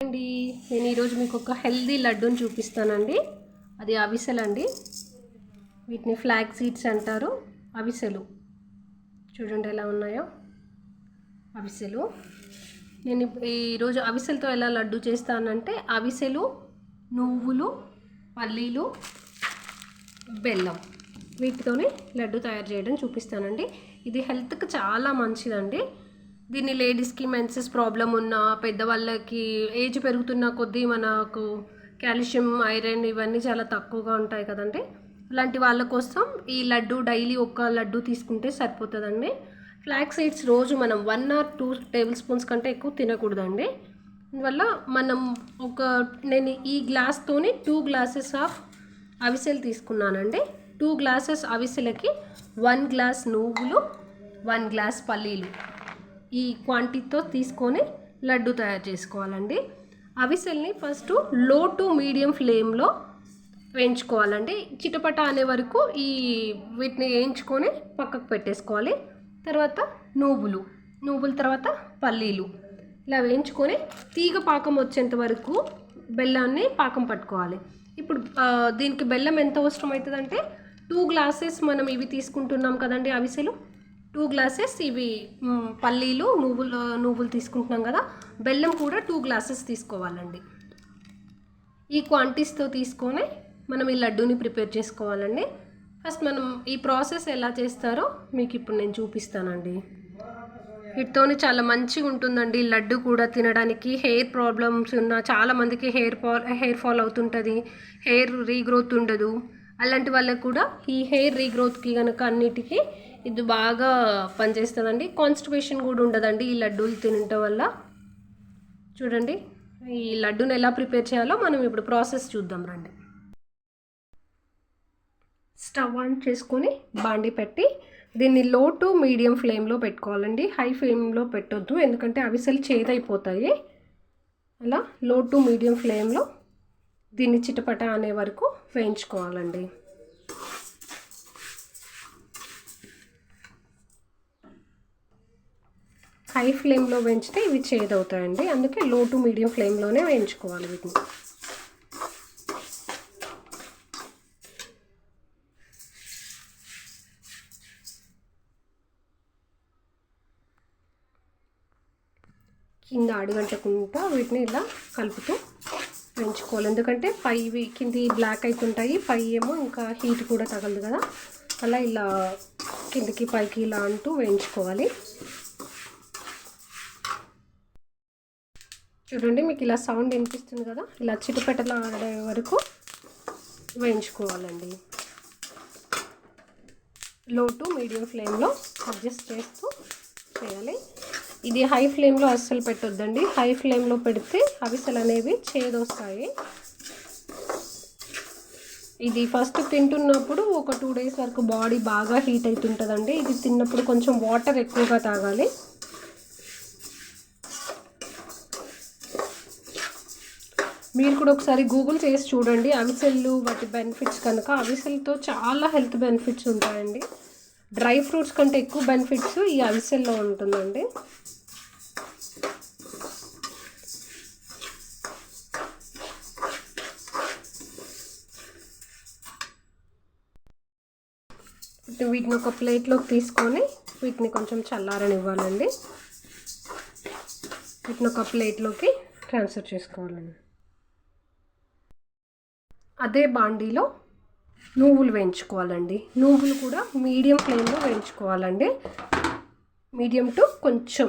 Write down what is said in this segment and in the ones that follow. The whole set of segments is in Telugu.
అండి నేను ఈరోజు మీకు ఒక హెల్దీ లడ్డూని చూపిస్తానండి. అది అవిసెలు అండి వీటిని ఫ్లాగ్ సీడ్స్ అంటారు. అవిసెలు. చూడండి ఎలా ఉన్నాయో. అవిసెలు. నేను ఈరోజు అవిసెలతో ఎలా లడ్డు చేస్తానంటే అవిసెలు నువ్వులు పల్లీలు బెల్లం వీటితోనే లడ్డు తయారు చేయడం చూపిస్తానండి. ఇది హెల్త్కి చాలా మంచిదండి. దీన్ని లేడీస్కి మెన్సెస్ ప్రాబ్లం ఉన్న పెద్దవాళ్ళకి ఏజ్ పెరుగుతున్న కొద్దీ మనకు కాల్షియం ఐరన్ ఇవన్నీ చాలా తక్కువగా ఉంటాయి కదండి. అలాంటి వాళ్ళ కోసం ఈ లడ్డు డైలీ ఒక లడ్డు తీసుకుంటే సరిపోతుందండి. ఫ్లాక్ సీడ్స్ రోజు మనం one or two tablespoons కంటే ఎక్కువ తినకూడదండి. అందువల్ల మనం ఒక నేను ఈ గ్లాస్తోని టూ గ్లాసెస్ ఆఫ్ అవిసెలు తీసుకున్నానండి. టూ గ్లాసెస్ అవిసెలకి వన్ గ్లాస్ నువ్వులు వన్ గ్లాస్ పల్లీలు. ఈ క్వాంటిటీతో తీసుకొని లడ్డు తయారు చేసుకోవాలండి. అవిసెల్ని ఫస్ట్లో టు మీడియం ఫ్లేమ్లో వేయించుకోవాలండి. చిటపట అనే వరకు ఈ వీటిని వేయించుకొని పక్కకు పెట్టేసుకోవాలి. తర్వాత నువ్వులు నువ్వుల తర్వాత పల్లీలు. ఇలా వేయించుకొని తీగ పాకం వచ్చేంత వరకు బెల్లాన్ని పాకం పట్టుకోవాలి. ఇప్పుడు దీనికి బెల్లం ఎంత అవసరం అవుతుందంటే టూ గ్లాసెస్ మనం ఇవి తీసుకుంటున్నాం కదండి అవిసెలు. టూ గ్లాసెస్ ఇవి పల్లీలు నువ్వులు నువ్వులు తీసుకుంటున్నాం కదా బెల్లం కూడా టూ గ్లాసెస్ తీసుకోవాలండి. ఈ క్వాంటిటీస్తో తీసుకొని మనం ఈ లడ్డూని ప్రిపేర్ చేసుకోవాలండి. ఫస్ట్ మనం ఈ ప్రాసెస్ ఎలా చేస్తారో మీకు ఇప్పుడు నేను చూపిస్తానండి. వీటితోని చాలా మంచిగా ఉంటుందండి లడ్డు కూడా తినడానికి. హెయిర్ ప్రాబ్లమ్స్ ఉన్న చాలామందికి హెయిర్ ఫాల్ హెయిర్ ఫాల్ అవుతుంటుంది హెయిర్ రీగ్రోత్ ఉండదు. అలాంటి వాళ్ళకి కూడా ఈ హెయిర్ రీగ్రోత్కి కనుక అన్నిటికీ ఇది బాగా పనిచేస్తుందండి. కాన్స్టిపేషన్ కూడా ఉండదండి ఈ లడ్డూలు తినటం వల్ల. చూడండి ఈ లడ్డూని ఎలా ప్రిపేర్ చేయాలో మనం ఇప్పుడు ప్రాసెస్ చూద్దాం రండి. స్టవ్ ఆన్ చేసుకొని బాండి పెట్టి దీన్ని లో టు మీడియం ఫ్లేమ్లో పెట్టుకోవాలండి. హై ఫ్లేమ్లో పెట్టొద్దు ఎందుకంటే అవిసెలు చేదైపోతాయి అలా లో టు మీడియం ఫ్లేమ్లో దీన్ని చిటపట అనే వరకు వేయించుకోవాలండి. హై ఫ్లేమ్లో వేయించితే ఇవి చేదవుతాయండి. అందుకే లో టు మీడియం ఫ్లేమ్లోనే వేయించుకోవాలి వీటిని. కింద అడుగంటకుండా వీటిని ఇలా కలుపుతూ పెంచుకోవాలి ఎందుకంటే పై కింది బ్లాక్ అవుతుంటాయి పై ఏమో ఇంకా హీట్ కూడా తగలదు కదా. అలా ఇలా కిందికి పైకి ఇలా అంటూ వేయించుకోవాలి. చూడండి మీకు ఇలా సౌండ్ వినిపిస్తుంది కదా? ఇలా చిటిపెట్టలు ఆడే వరకు వేయించుకోవాలండి. లో టు మీడియం ఫ్లేమ్లో అడ్జస్ట్ చేస్తూ చేయాలి. ఇది హై ఫ్లేమ్లో అస్సలు పెట్టొద్దండి. హై ఫ్లేమ్లో పెడితే అవిసలు అనేవి చేదొస్తాయి. ఇది ఫస్ట్ తింటున్నప్పుడు ఒక టూ డేస్ వరకు బాడీ బాగా హీట్ అవుతుంటుందండి ఇది తిన్నప్పుడు కొంచెం వాటర్ ఎక్కువగా తాగాలి. మీరు కూడా ఒకసారి గూగుల్ చేసి చూడండి. అవిసెల్లు వాటి బెనిఫిట్స్ కనుక అవిసెల్తో చాలా హెల్త్ బెనిఫిట్స్ ఉంటాయండి. డ్రై ఫ్రూట్స్ కంటే ఎక్కువ బెనిఫిట్స్ ఈ అవిసెల్లో ఉంటుందండి. వీటిని ఒక ప్లేట్లోకి తీసుకొని వీటిని కొంచెం చల్లారనివ్వాలండి. వీటిని ఒక ప్లేట్లోకి ట్రాన్స్ఫర్ చేసుకోవాలండి. అదే బాండీలో నువ్వులు వేయించుకోవాలండి. నువ్వులు కూడా మీడియం ఫ్లేమ్లో వేయించుకోవాలండి. మీడియం టు కొంచెం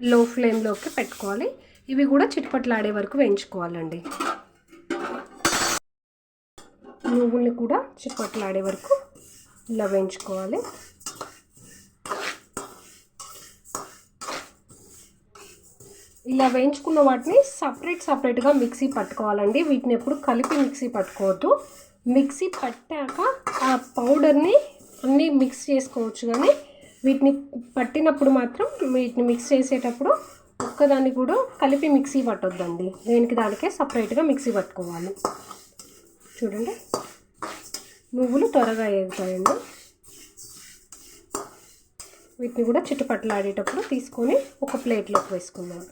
లో ఫ్లేమ్లోకి పెట్టుకోవాలి. ఇవి కూడా చిటపట్లాడే వరకు వేయించుకోవాలండి. నువ్వుల్ని కూడా చిటపట్లాడే వరకు ఇలా వేయించుకోవాలి. ఇలా వేయించుకున్న వాటిని సపరేట్ సపరేట్గా మిక్సీ పట్టుకోవాలండి. వీటిని ఎప్పుడు కలిపి మిక్సీ పట్టుకోవద్దు. మిక్సీ పట్టాక ఆ పౌడర్ని అన్నీ మిక్స్ చేసుకోవచ్చు కానీ వీటిని పట్టినప్పుడు మాత్రం వీటిని మిక్స్ చేసేటప్పుడు ఒక్కదాన్ని కూడా కలిపి మిక్సీ పట్టొద్దండి. దేనికి దానికే సపరేట్గా మిక్సీ పట్టుకోవాలి. చూడండి. నువ్వులు త్వరగా వేగుతాయండి వీటిని కూడా చిట్టుపట్లాడేటప్పుడు తీసుకొని ఒక ప్లేట్లోకి వేసుకుందాం.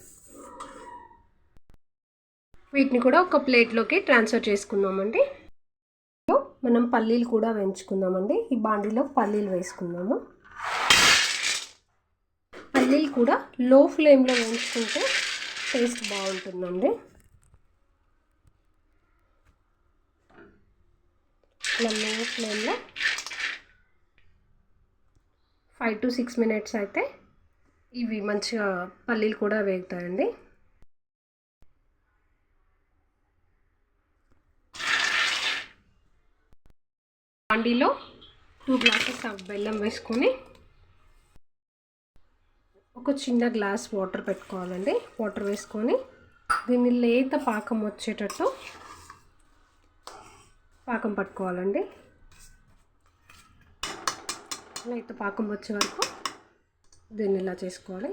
వీటిని కూడా ఒక ప్లేట్లోకి ట్రాన్స్ఫర్ చేసుకుందామండి. మనం పల్లీలు కూడా వేయించుకుందామండి. ఈ బాండీలో పల్లీలు వేసుకుందాము. పల్లీలు కూడా లో ఫ్లేమ్లో వేయించుకుంటే టేస్ట్ బాగుంటుందండి. ఇలా లో ఫ్లేమ్లో ఫైవ్ టు సిక్స్ మినిట్స్ అయితే ఇవి మంచిగా పల్లీలు కూడా వేగుతాయండి. బాండీలో టూ గ్లాసెస్ బెల్లం వేసుకొని ఒక చిన్న గ్లాస్ వాటర్ పెట్టుకోవాలండి. వాటర్ వేసుకొని దీన్ని లేత పాకం వచ్చేటట్టు పాకం పట్టుకోవాలండి. లేత పాకం వచ్చే వరకు దీన్ని ఇలా చేసుకోవాలి.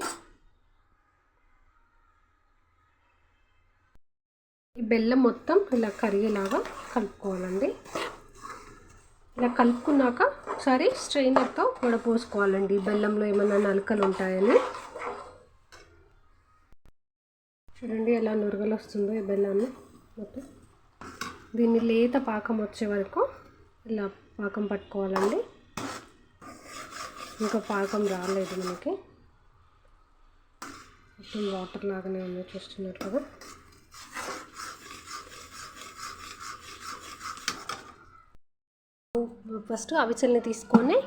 ఈ బెల్లం మొత్తం ఇలా కరిగేలాగా కలుపుకోవాలండి. ఇలా కలుపుకున్నాక ఒకసారి స్ట్రైనర్తో వడపోసుకోవాలండి బెల్లంలో ఏమైనా నలకలు ఉంటాయని. చూడండి ఎలా నురగలు వస్తుందో ఈ బెల్లాన్ని. మొత్తం దీన్ని లేత పాకం వచ్చే వరకు ఇలా పాకం పట్టుకోవాలండి. ఇంకా పాకం రాలేదు మనకి. మొత్తం వాటర్ లాగానే ఉంది చూస్తున్నారు కదా. ఫస్ట్ అవిచల్ని తీసుకొని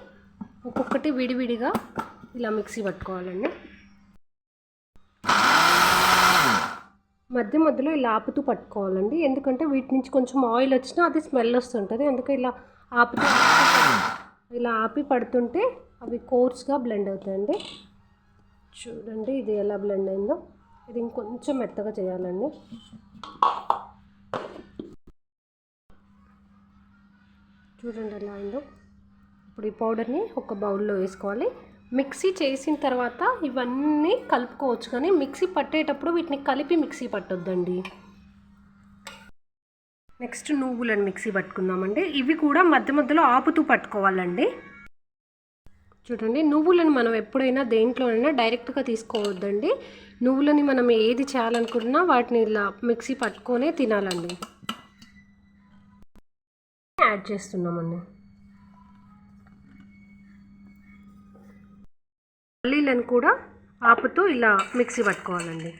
ఒక్కొక్కటి విడివిడిగా ఇలా మిక్సీ పట్టుకోవాలండి. మధ్య మధ్యలో ఇలా ఆపుతూ పట్టుకోవాలండి. ఎందుకంటే వీటి నుంచి కొంచెం ఆయిల్ వచ్చినా అది స్మెల్ వస్తుంటుంది. అందుకే ఇలా ఆపుతూ ఇలా ఆపి పడుతుంటే అవి కోర్స్గా బ్లెండ్ అవుతాయండి. చూడండి ఇది ఎలా బ్లెండ్ అయిందో. ఇది ఇంకొంచెం మెత్తగా చేయాలండి. చూడండి ఎలా అయిందో. ఇప్పుడు ఈ పౌడర్ని ఒక బౌల్లో వేసుకోవాలి. మిక్సీ చేసిన తర్వాత ఇవన్నీ కలుపుకోవచ్చు కానీ మిక్సీ పట్టేటప్పుడు వీటిని కలిపి మిక్సీ పట్టొద్దండి. నెక్స్ట్ నువ్వులను మిక్సీ పట్టుకుందామండి. ఇవి కూడా మధ్య మధ్యలో ఆపుతూ పట్టుకోవాలండి. చూడండి నువ్వులను మనం ఎప్పుడైనా దేంట్లోనైనా డైరెక్ట్గా తీసుకోవద్దండి. నువ్వులని మనం ఏది చేయాలనుకున్నా వాటిని ఇలా మిక్సీ పట్టుకొనే తినాలండి. యాడ్ చేస్తున్నామండి పల్లీలను కూడా ఆపుతూ ఇలా మిక్సీ పట్టుకోవాలండి.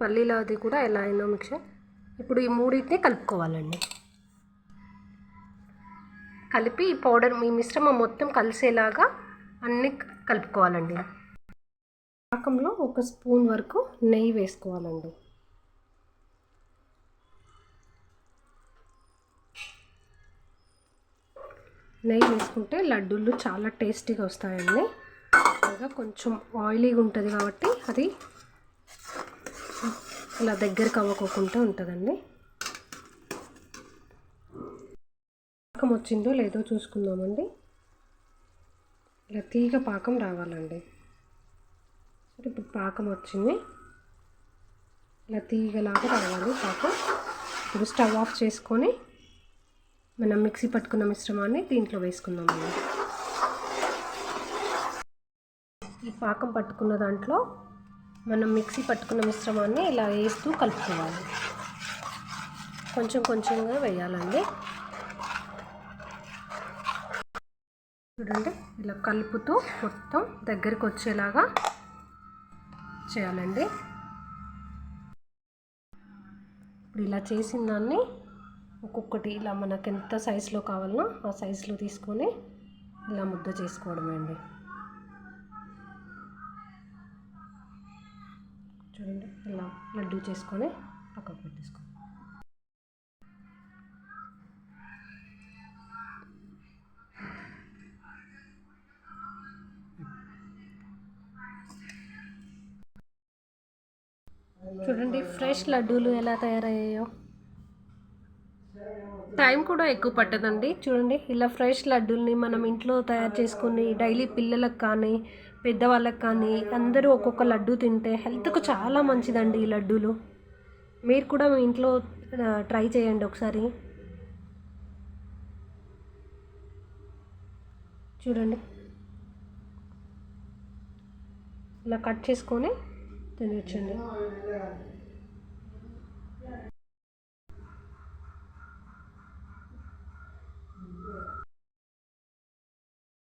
పల్లీల అది కూడా ఎలా అయినా మిక్సీ. ఇప్పుడు ఈ మూడింటిని కలుపుకోవాలండి. కలిపి ఈ పౌడర్ మీ మిశ్రమం మొత్తం కలిసేలాగా అన్నీ కలుపుకోవాలండి. పాకంలో ఒక స్పూన్ వరకు నెయ్యి వేసుకోవాలండి. నెయ్యి వేసుకుంటే లడ్డూలు చాలా టేస్టీగా వస్తాయండి. ఇంకా కొంచెం ఆయిలీగా ఉంటుంది కాబట్టి అది ఇలా దగ్గరికి అవ్వకోకుండా ఉంటుందండి. పాకం వచ్చిందో లేదో చూసుకుందామండి. ఇలా తీగ పాకం రావాలండి. సరే ఇప్పుడు పాకం వచ్చింది. ఇలా తీగలాగా రావాలి పాకం. ఇప్పుడు స్టవ్ ఆఫ్ చేసుకొని మనం మిక్సీ పట్టుకున్న మిశ్రమాన్ని దీంట్లో వేసుకుందామండి ఈ పాకం పట్టుకున్న దాంట్లో మనం మిక్సీ పట్టుకున్న మిశ్రమాన్ని ఇలా వేస్తూ కలుపుకోవాలి. కొంచెం కొంచెంగా వేయాలండి. చూడండి ఇలా కలుపుతూ మొత్తం దగ్గరికి వచ్చేలాగా చేయాలండి. ఇప్పుడు ఇలా చేసిన దాన్ని ఒక్కొక్కటి ఇలా మనకు ఎంత సైజులో కావాలనో ఆ సైజులో తీసుకొని ఇలా ముద్ద చేసుకోవడమే అండి. చూడండి ఇలా లడ్డు చేసుకొని పక్కకు పెట్టేసుకోండి చూడండి ఫ్రెష్ లడ్డూలు ఎలా తయారయ్యాయో. టైం కూడా ఎక్కువ పట్టదండి. చూడండి ఇలా ఫ్రెష్ లడ్డూల్ని మనం ఇంట్లో తయారు చేసుకుని డైలీ పిల్లలకు కానీ పెద్దవాళ్ళకి కానీ అందరూ ఒక్కొక్క లడ్డు తింటే హెల్త్కు చాలా మంచిదండి ఈ లడ్డూలు. మీరు కూడా మీ ఇంట్లో ట్రై చేయండి ఒకసారి. చూడండి. ఇలా కట్ చేసుకొని తినచ్చండి.